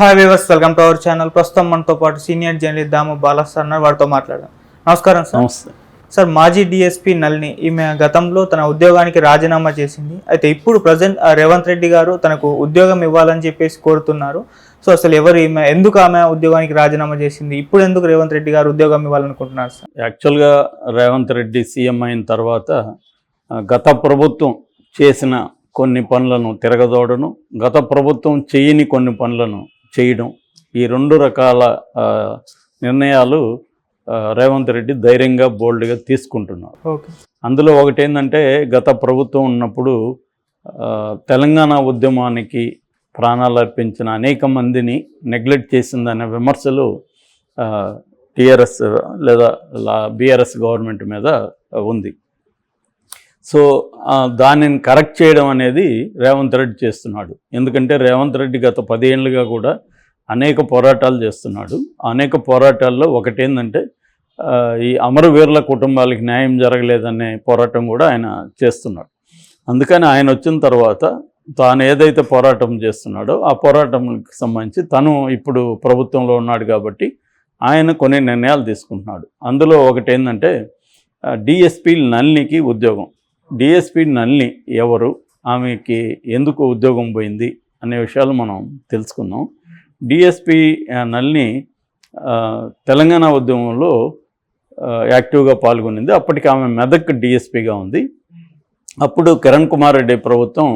Hi viewers welcome to our channel ప్రస్తుతం మనతో పాటు senior journalist Damu Balas sir ఉన్నారు వారితో మాట్లాడదాం. నమస్కారం సార్. నమస్తే. సార్ మాజీ డిఎస్పీ నల్ని ఈమె గతంలో తన ఉద్యోగానికి రాజీనామా చేసింది. అయితే ఇప్పుడు ప్రజెంట్ రేవంత్ రెడ్డి గారు తనకు ఉద్యోగం ఇవ్వాలని చెప్పేసి కోరుతున్నారు. సో అసలు ఎవరు ఈమె ఎందుకు ఆమె ఉద్యోగానికి రాజీనామా చేసింది? ఇప్పుడు ఎందుకు రేవంత్ రెడ్డి గారు ఉద్యోగం ఇవ్వాలనుకుంటున్నారు సార్? యాక్చువల్గా రేవంత్ రెడ్డి సీఎం అయిన తర్వాత గత ప్రభుత్వం చేసిన కొన్ని పనులను తిరగదోడను గత ప్రభుత్వం చేయని కొన్ని పనులను చేయడం. ఈ రెండు రకాల నిర్ణయాలు రేవంత్ రెడ్డి ధైర్యంగా బోల్డ్గా తీసుకుంటున్నారు. ఓకే. అందులో ఒకటి ఏంటంటే గత ప్రభుత్వం ఉన్నప్పుడు తెలంగాణ ఉద్యమానికి ప్రాణాలు అర్పించిన అనేక మందిని నెగ్లెక్ట్ చేసిందనే విమర్శలు టిఆర్ఎస్ లేదా బీఆర్ఎస్ గవర్నమెంట్ మీద ఉంది. సో దానిని కరెక్ట్ చేయడం అనేది రేవంత్ రెడ్డి చేస్తున్నాడు. ఎందుకంటే రేవంత్ రెడ్డి గత పదేళ్ళుగా కూడా అనేక పోరాటాలు చేస్తున్నాడు. అనేక పోరాటాల్లో ఒకటేందంటే ఈ అమరవీరుల కుటుంబాలకి న్యాయం జరగలేదనే పోరాటం కూడా ఆయన చేస్తున్నాడు. అందుకని ఆయన వచ్చిన తర్వాత తాను ఏదైతే పోరాటం చేస్తున్నాడో ఆ పోరాటంకి సంబంధించి తను ఇప్పుడు ప్రభుత్వంలో ఉన్నాడు కాబట్టి ఆయన కొన్ని నిర్ణయాలు తీసుకుంటున్నాడు. అందులో ఒకటి ఏంటంటే డిఎస్పి నల్నికి ఉద్యోగం. డిఎస్పి నల్ని ఎవరు? ఆమెకి ఎందుకు ఉద్యోగం పోయింది? అనే విషయాలు మనం తెలుసుకుందాం. డిఎస్పి నల్ని తెలంగాణ ఉద్యమంలో యాక్టివ్గా పాల్గొనింది. అప్పటికి ఆమె మెదక్ డిఎస్పిగా ఉంది. అప్పుడు కిరణ్ కుమార్ రెడ్డి ప్రభుత్వం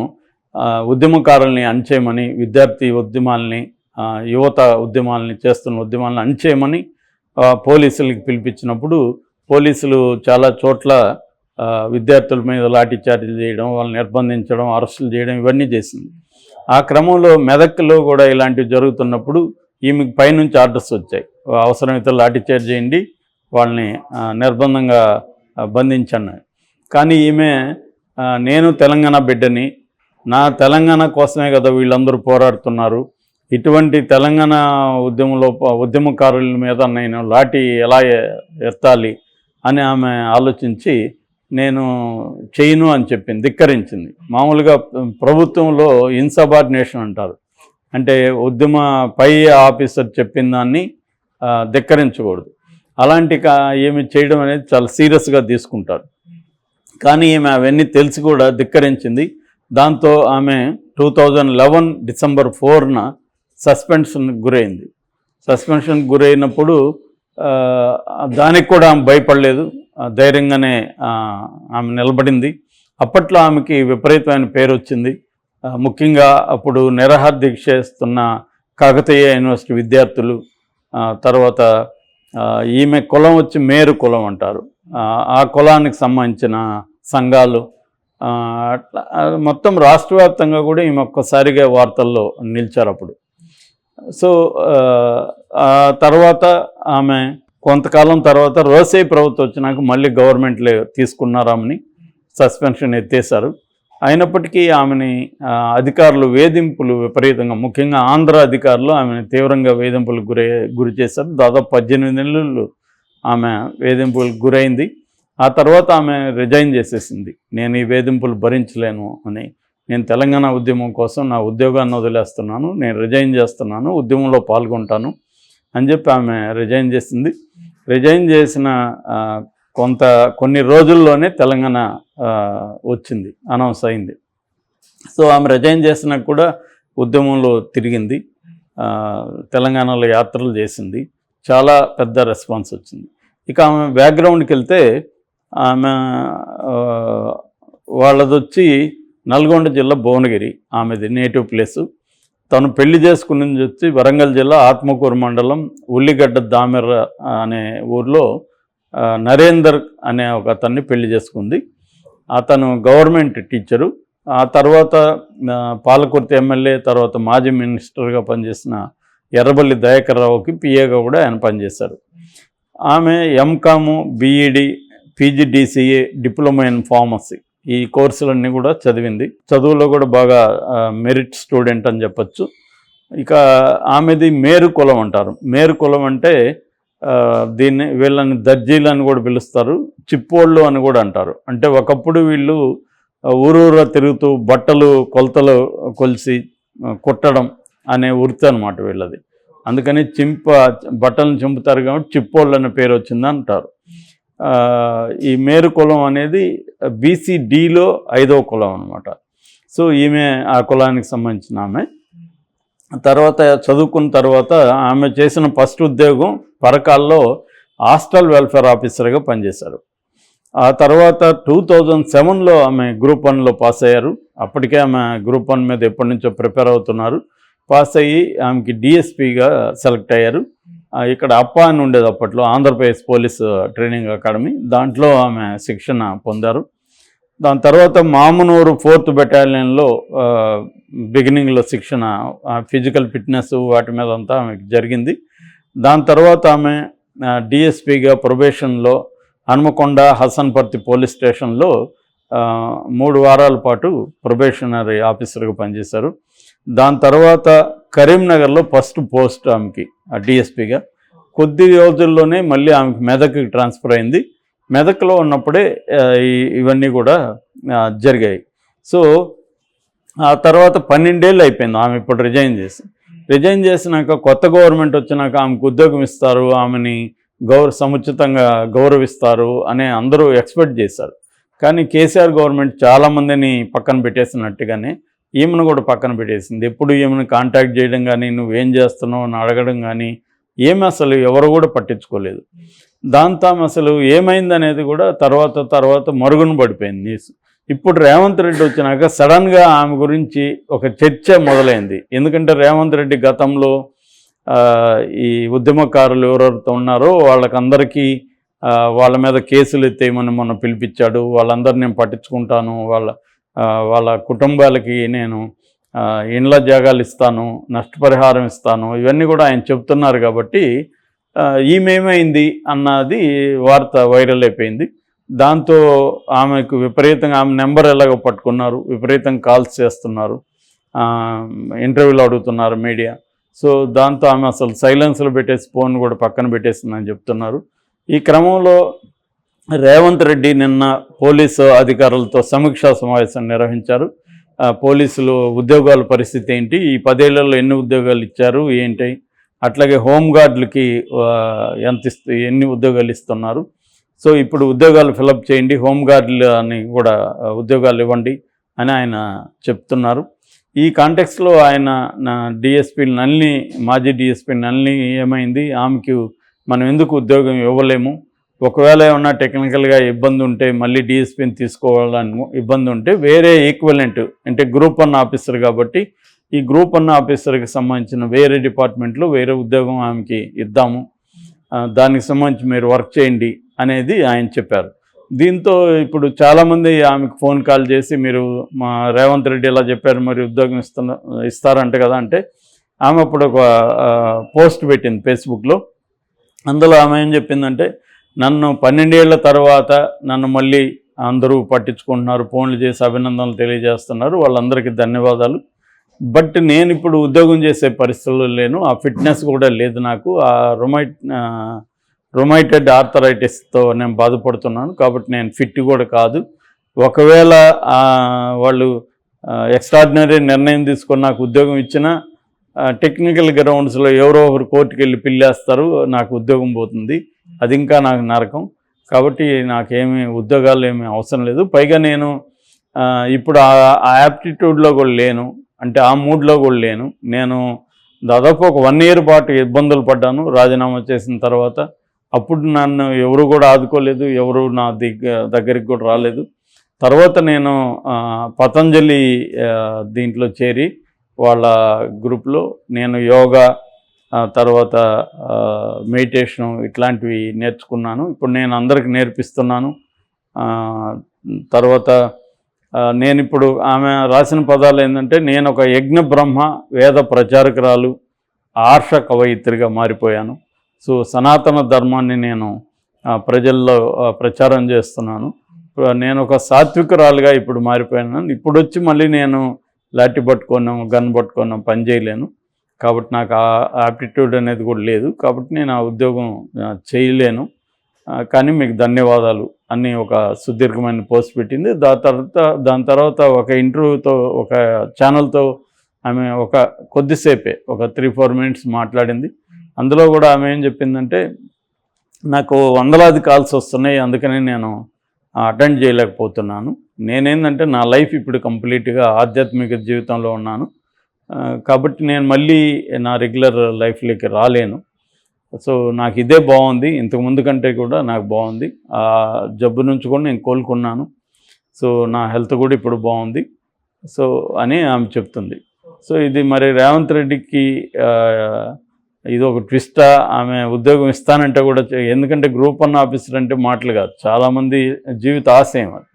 ఉద్యమకారుల్ని అణచేయమని విద్యార్థి ఉద్యమాల్ని యువత ఉద్యమాల్ని చేస్తున్న ఉద్యమాలను అణచేయమని పోలీసులకి పిలిపించినప్పుడు పోలీసులు చాలా చోట్ల విద్యార్థుల మీద లాఠీ చార్జీలు చేయడం వాళ్ళని నిర్బంధించడం అరెస్టులు చేయడం ఇవన్నీ చేసింది. ఆ క్రమంలో మెదక్లో కూడా ఇలాంటివి జరుగుతున్నప్పుడు ఈమెకి పైనుంచి ఆర్డర్స్ వచ్చాయి. అవసరమైతే లాఠీ చార్జ్ చేయండి వాళ్ళని నిర్బంధంగా బంధించాను కానీ ఈమె నేను తెలంగాణ బిడ్డని నా తెలంగాణ కోసమే కదా వీళ్ళందరూ పోరాడుతున్నారు. ఇటువంటి తెలంగాణ ఉద్యమంలో ఉద్యమకారుల మీద నేను లాఠీ ఎలా ఎత్తాలి అని ఆమె ఆలోచించి నేను చేయను అని చెప్పింది ధిక్కరించింది. మామూలుగా ప్రభుత్వంలో ఇన్సబార్డినేషన్ అంటారు. అంటే ఉద్యమ పై ఆఫీసర్ చెప్పిన దాన్ని ధిక్కరించకూడదు. అలాంటి కా ఏమి చేయడం అనేది చాలా సీరియస్గా తీసుకుంటారు. కానీ ఈమె అవన్నీ తెలిసి కూడా ధిక్కరించింది. దాంతో ఆమె టూ థౌజండ్ లెవెన్ డిసెంబర్ ఫోర్న సస్పెన్షన్ గురైంది. సస్పెన్షన్ గురైనప్పుడు దానికి కూడా ఆమె భయపడలేదు. ధైర్యంగానే ఆమె నిలబడింది. అప్పట్లో ఆమెకి విపరీతమైన పేరు వచ్చింది. ముఖ్యంగా అప్పుడు నిరాహార దీక్ష చేస్తున్న కాకతీయ యూనివర్సిటీ విద్యార్థులు తర్వాత ఈమె కులం వచ్చి మేరు కులం అంటారు. ఆ, కులానికి సంబంధించిన సంఘాలు అట్లా మొత్తం రాష్ట్ర వ్యాప్తంగా కూడా ఈమె ఒక్కసారిగా వార్తల్లో నిలిచారు అప్పుడు. సో తర్వాత ఆమె కొంతకాలం తర్వాత రోసే ప్రభుత్వం వచ్చినాక మళ్ళీ గవర్నమెంట్లే తీసుకున్నారామని సస్పెన్షన్ ఎత్తేశారు. అయినప్పటికీ ఆమెని అధికారులు వేధింపులు విపరీతంగా ముఖ్యంగా ఆంధ్ర అధికారులు ఆమెను తీవ్రంగా వేధింపులకు గురై గురి చేశారు. దాదాపు పద్దెనిమిది నెలలు ఆమె వేధింపులకు గురైంది. ఆ తర్వాత ఆమె రిజైన్ చేసేసింది. నేను ఈ వేధింపులు భరించలేను అని. నేను తెలంగాణ ఉద్యమం కోసం నా ఉద్యోగాన్ని వదిలేస్తున్నాను. నేను రిజైన్ చేస్తున్నాను. ఉద్యమంలో పాల్గొంటాను. అని చెప్పి ఆమె రిజైన్ చేసింది. రిజైన్ చేసిన కొంత కొన్ని రోజుల్లోనే తెలంగాణ వచ్చింది అనౌన్స్ అయింది. సో ఆమె రిజైన్ చేసినా కూడా ఉద్యమంలో తిరిగింది. తెలంగాణలో యాత్రలు చేసింది. చాలా పెద్ద రెస్పాన్స్ వచ్చింది. ఇక ఆమె బ్యాక్గ్రౌండ్కి వెళ్తే ఆమె వాళ్ళది వచ్చి నల్గొండ జిల్లా భువనగిరి ఆమెది నేటివ్ ప్లేసు తను పెళ్ళి చేసుకున్నది వచ్చి వరంగల్ జిల్లా ఆత్మకూరు మండలం ఉల్లిగడ్డ దామెర అనే ఊర్లో నరేందర్ అనే ఒక అతన్ని పెళ్ళి చేసుకుంది. అతను గవర్నమెంట్ టీచరు. ఆ తర్వాత పాలకుర్తి ఎమ్మెల్యే తర్వాత మాజీ మినిస్టర్గా పనిచేసిన ఎర్రబల్లి దయాకర్ రావుకి పిఏగా కూడా ఆయన పనిచేశారు. ఆమె M Com B Ed PGDCA diploma in pharmacy ఈ కోర్సులన్నీ కూడా చదివింది. చదువులో కూడా బాగా మెరిట్ స్టూడెంట్ అని చెప్పొచ్చు. ఇక ఆమెది మేరు కులం అంటారు. మేరు కులం అంటే దీన్ని వీళ్ళని దర్జీలు అని కూడా పిలుస్తారు. చిప్పోళ్ళు అని కూడా అంటారు. అంటే ఒకప్పుడు వీళ్ళు ఊరూరా తిరుగుతూ బట్టలు కొలతలు కొలిసి కుట్టడం అనే వృత్తి అనమాట వీళ్ళది. అందుకని చింప బట్టలను చింపుతారు కాబట్టి చిప్పోళ్ళు అనే పేరు వచ్చిందంటారు ఈ మేరు కులం అనేది బీసీడీలో ఐదవ కులం అనమాట సో ఈమె ఆ కులానికి సంబంధించిన ఆమె. తర్వాత చదువుకున్న తర్వాత ఆమె చేసిన ఫస్ట్ ఉద్యోగం పరకాల్లో హాస్టల్ వెల్ఫేర్ ఆఫీసర్గా పనిచేశారు. ఆ తర్వాత టూ థౌజండ్ సెవెన్లో ఆమె గ్రూప్ వన్లో పాస్ అయ్యారు. అప్పటికే ఆమె గ్రూప్ వన్ మీద ఎప్పటి నుంచో ప్రిపేర్ అవుతున్నారు. పాస్ అయ్యి ఆమెకి డిఎస్పిగా సెలెక్ట్ అయ్యారు. ఇక్కడ అప్ప అని ఉండేది అప్పట్లో ఆంధ్రప్రదేశ్ పోలీస్ ట్రైనింగ్ అకాడమీ. దాంట్లో ఆమె శిక్షణ పొందారు. దాని తర్వాత మామునూరు ఫోర్త్ బెటాలియన్లో బిగినింగ్లో శిక్షణ ఫిజికల్ ఫిట్నెస్ వాటి మీద అంతా ఆమెకు జరిగింది. దాని తర్వాత ఆమె డిఎస్పిగా ప్రొబేషన్లో హనుమకొండ హసన్పర్తి పోలీస్ స్టేషన్లో మూడు వారాల పాటు ప్రొబేషనరీ ఆఫీసర్గా పనిచేశారు. దాని తర్వాత కరీంనగర్లో ఫస్ట్ పోస్ట్ ఆమెకి ఆ డిఎస్పిగా. కొద్ది రోజుల్లోనే మళ్ళీ ఆమెకి మెదక్కి ట్రాన్స్ఫర్ అయింది. మెదక్లో ఉన్నప్పుడే ఇవన్నీ కూడా జరిగాయి. సో ఆ తర్వాత పన్నెండేళ్ళు అయిపోయింది ఆమె ఇప్పుడు రిజైన్ చేసి. రిజైన్ చేసినాక కొత్త గవర్నమెంట్ వచ్చినాక ఆమెకు ఉద్యోగం ఇస్తారు ఆమెని గౌర సముచితంగా గౌరవిస్తారు అనే అందరూ ఎక్స్పెక్ట్ చేశారు. కానీ కేసీఆర్ గవర్నమెంట్ చాలామందిని పక్కన పెట్టేసినట్టుగానే ఈమెను కూడా పక్కన పెట్టేసింది. ఎప్పుడు ఈమెను కాంటాక్ట్ చేయడం కానీ నువ్వేం చేస్తున్నావు అని అడగడం కానీ ఏమి అసలు ఎవరు కూడా పట్టించుకోలేదు. దాంతో అసలు ఏమైంది అనేది కూడా తర్వాత తర్వాత మరుగున పడిపోయింది. న్యూస్ ఇప్పుడు రేవంత్ రెడ్డి వచ్చినాక సడన్గా ఆమె గురించి ఒక చర్చ మొదలైంది. ఎందుకంటే రేవంత్ రెడ్డి గతంలో ఈ ఉద్యమకారులు ఎవరెవరితో ఉన్నారో వాళ్ళకందరికీ వాళ్ళ మీద కేసులు ఎత్తేయమని మొన్న పిలిపించాడు. వాళ్ళందరినీ నేను పట్టించుకుంటాను. వాళ్ళ వాళ్ళ కుటుంబాలకి నేను ఇండ్ల జాగాలు ఇస్తాను నష్టపరిహారం ఇస్తాను ఇవన్నీ కూడా ఆయన చెప్తున్నారు కాబట్టి ఈమెమైంది అన్నది వార్త వైరల్ అయిపోయింది. దాంతో ఆమెకు విపరీతంగా ఆమె నెంబర్ ఎలాగో పట్టుకున్నారు విపరీతంగా కాల్స్ చేస్తున్నారు ఇంటర్వ్యూలు అడుగుతున్నారు మీడియా. సో దాంతో ఆమె అసలు సైలెన్స్లో పెట్టేసి ఫోన్ కూడా పక్కన పెట్టేసిందని చెప్తున్నారు. ఈ క్రమంలో రేవంత్ రెడ్డి నిన్న పోలీసు అధికారులతో సమీక్షా సమావేశం నిర్వహించారు. పోలీసులు ఉద్యోగాల పరిస్థితి ఏంటి? ఈ పదేళ్ళలో ఎన్ని ఉద్యోగాలు ఇచ్చారు? ఏంటి? అట్లాగే హోంగార్డులకి ఎంత ఇస్తు ఎన్ని ఉద్యోగాలు ఇస్తున్నారు? సో ఇప్పుడు ఉద్యోగాలు ఫిలప్ చేయండి హోంగార్డులు అని కూడా ఉద్యోగాలు ఇవ్వండి అని ఆయన చెప్తున్నారు. ఈ కాంటెక్స్లో ఆయన నా డిఎస్పీ నల్ని మాజీ డిఎస్పీ నల్ని ఏమైంది? ఆమెకు మనం ఎందుకు ఉద్యోగం ఇవ్వలేము? ఒకవేళ ఏమన్నా టెక్నికల్గా ఇబ్బంది ఉంటే మళ్ళీ డిఎస్పీని తీసుకోవాలని ఇబ్బంది ఉంటే వేరే ఈక్వలెంట్ అంటే గ్రూప్ వన్ ఆఫీసర్ కాబట్టి ఈ గ్రూప్ వన్ ఆఫీసర్కి సంబంధించిన వేరే డిపార్ట్మెంట్లో వేరే ఉద్యోగం ఆమెకి ఇద్దాము. దానికి సంబంధించి మీరు వర్క్ చేయండి అనేది ఆయన చెప్పారు. దీంతో ఇప్పుడు చాలామంది ఆమెకు ఫోన్ కాల్ చేసి మీరు మా రేవంత్ రెడ్డి ఇలా చెప్పారు మరి ఉద్యోగం ఇస్తున్న ఇస్తారంట కదా అంటే ఆమె అప్పుడు ఒక పోస్ట్ పెట్టింది ఫేస్బుక్లో అందులో ఆమె ఏం చెప్పిందంటే నన్ను పన్నెండేళ్ళ తర్వాత నన్ను మళ్ళీ అందరూ పట్టించుకుంటున్నారు ఫోన్లు చేసి అభినందనలు తెలియజేస్తున్నారు. వాళ్ళందరికీ ధన్యవాదాలు. బట్ నేను ఇప్పుడు ఉద్యోగం చేసే పరిస్థితుల్లో లేను. ఆ ఫిట్నెస్ కూడా లేదు నాకు. ఆ రొమైట్ రొమైటెడ్ ఆర్థరైటిస్తో నేను బాధపడుతున్నాను. కాబట్టి నేను ఫిట్ కూడా కాదు. ఒకవేళ వాళ్ళు ఎక్స్ట్రాడినరీ నిర్ణయం తీసుకొని నాకు ఉద్యోగం ఇచ్చినా టెక్నికల్ గ్రౌండ్స్లో ఎవరో ఒకరు కోర్టుకెళ్ళి పిల్లేస్తారు నాకు ఉద్యోగం పోతుంది. అది ఇంకా నాకు నరకం. కాబట్టి నాకేమి ఉద్యోగాలు ఏమీ అవసరం లేదు. పైగా నేను ఇప్పుడు ఆ- ఆ యాప్టిట్యూడ్లో కూడా లేను. అంటే ఆ మూడ్లో కూడా లేను. నేను దాదాపు ఒక వన్ ఇయర్ పాటు ఇబ్బందులు పడ్డాను. రాజీనామా చేసిన తర్వాత అప్పుడు నన్ను ఎవరు కూడా ఆదుకోలేదు. ఎవరు నా దగ్గ దగ్గరికి కూడా రాలేదు. తర్వాత నేను పతంజలి దీంట్లో చేరి వాళ్ళ గ్రూప్లో నేను యోగా తర్వాత మెడిటేషను ఇట్లాంటివి నేర్చుకున్నాను. ఇప్పుడు నేను అందరికి నేర్పిస్తున్నాను. తర్వాత నేను ఇప్పుడు ఆమె రాసిన పదాలు ఏంటంటే నేను ఒక యజ్ఞ బ్రహ్మ వేద ప్రచారకురాలు ఆర్ష కవయిత్రిగా మారిపోయాను. సో సనాతన ధర్మాన్ని నేను ప్రజల్లో ప్రచారం చేస్తున్నాను. నేను ఒక సాత్వికురాలుగా ఇప్పుడు మారిపోయాను. ఇప్పుడు వచ్చి మళ్ళీ నేను లాఠీ పట్టుకున్నాము గన్ పట్టుకున్నాం పని చేయలేను. కాబట్టి నాకు ఆ ఆప్టిట్యూడ్ అనేది కూడా లేదు. కాబట్టి నేను ఆ ఉద్యోగం చేయలేను. కానీ మీకు ధన్యవాదాలు. అని ఒక సుదీర్ఘమైన పోస్ట్ పెట్టింది. దాని తర్వాత దాని తర్వాత ఒక ఇంటర్వ్యూతో ఒక ఛానల్తో ఆమె ఒక కొద్దిసేపే ఒక త్రీ ఫోర్ మినిట్స్ మాట్లాడింది. అందులో కూడా ఆమె ఏం చెప్పిందంటే నాకు వందలాది కాల్స్ వస్తున్నాయి. అందుకనే నేను అటెండ్ చేయలేకపోతున్నాను. నేనేందంటే నా లైఫ్ ఇప్పుడు కంప్లీట్గా ఆధ్యాత్మిక జీవితంలో ఉన్నాను. కాబట్టి నేను మళ్ళీ నా రెగ్యులర్ లైఫ్లోకి రాలేను. సో నాకు ఇదే బాగుంది. ఇంతకు ముందు కంటే కూడా నాకు బాగుంది. ఆ జబ్బు నుంచి కూడా నేను కోలుకున్నాను. సో నా హెల్త్ కూడా ఇప్పుడు బాగుంది. సో అని ఆమె చెప్తుంది. సో ఇది మరి రేవంత్ రెడ్డికి ఇది ఒక ట్విస్టా. ఆమె ఉద్యోగం ఇస్తానంటే కూడా ఎందుకంటే గ్రూప్ అన్న ఆఫీసర్ అంటే మాటలు కాదు. చాలామంది జీవిత ఆశయం అది.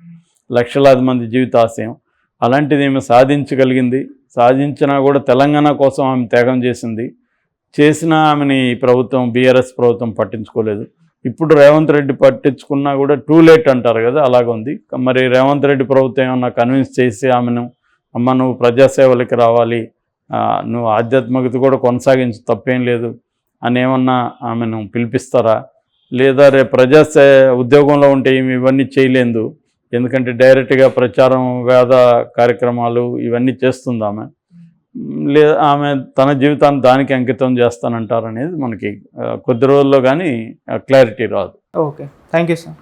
లక్షలాది మంది జీవిత ఆశయం. అలాంటిది ఏమి సాధించగలిగింది. సాధించినా కూడా తెలంగాణ కోసం ఆమె త్యాగం చేసింది. చేసిన ఆమెని ఈ ప్రభుత్వం బీఆర్ఎస్ ప్రభుత్వం పట్టించుకోలేదు. ఇప్పుడు రేవంత్ రెడ్డి పట్టించుకున్నా కూడా టూ లేట్ అంటారు కదా అలాగ ఉంది. మరి రేవంత్ రెడ్డి ప్రభుత్వం ఏమన్నా కన్విన్స్ చేసి ఆమెను అమ్మ నువ్వు ప్రజాసేవలకి రావాలి నువ్వు ఆధ్యాత్మికత కూడా కొనసాగించు తప్పేం లేదు అని ఏమన్నా ఆమెను పిలిపిస్తారా? లేదా రేపు ప్రజాసే ఉద్యోగంలో ఉంటే ఈమె ఇవన్నీ చేయలేదు. ఎందుకంటే డైరెక్ట్గా ప్రచారం వేద కార్యక్రమాలు ఇవన్నీ చేస్తుంది ఆమె. లేదా ఆమె తన జీవితాన్ని దానికి అంకితం చేస్తానంటారనేది మనకి కొద్ది రోజుల్లో కానీ క్లారిటీ రాదు. ఓకే. Thank you sir.